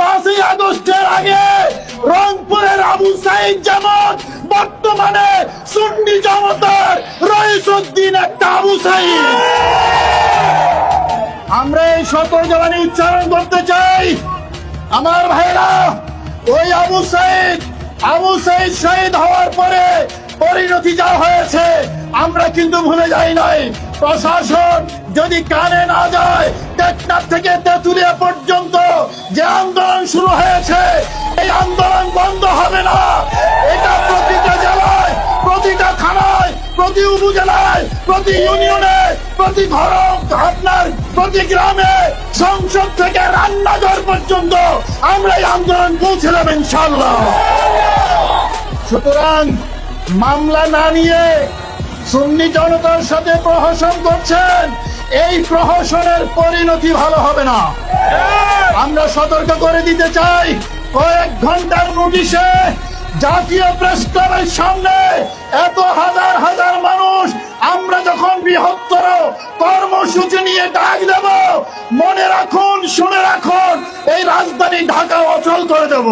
পাঁচই আগস্টের আগে রংপুরের আবু সাইদ যেমন বর্তমানে একটা আবু সাইদ। আমরা এই জবানি উচ্চারণ করতে চাই। আমার ভাইরা, ওই আবু সাইদ আবু সাইদ শহীদ হওয়ার পরে পরিণতি যা হয়েছে, আমরা কিন্তু ভুলে যাই নাই। প্রশাসন যদি কানে না যায়, টেকনাফ থেকে তেঁতুলিয়া পর্যন্ত যে আন্দোলন শুরু হয়েছে, এই আন্দোলন বন্ধ হবে না। এটা প্রতিটা জেলায়, প্রতিটা থানায়, প্রতি উপজেলায়, প্রতি ইউনিয়নে, প্রতি ঘর আপনার প্রতি গ্রামে, সংসদ থেকে রান্নাঘর পর্যন্ত আমরা এই আন্দোলন পৌঁছলাম ইনশাল্লাহ সুতরাং মামলা না নিয়ে সুন্নি জনতার সাথে প্রহসন করছেন, এই প্রহসনের পরিণতি ভালো হবে না। আমরা সতর্ক করে দিতে চাই। কয়েক ঘণ্টার নোটিশে জাতীয় প্রেস ক্লাবের সামনে এত হাজার হাজার মানুষ, আমরা যখন বৃহত্তর কর্মসূচি নিয়ে ডাক দেব, মনে রাখুন, শুনে রাখুন, এই রাজধানী ঢাকা অচল করে দেব।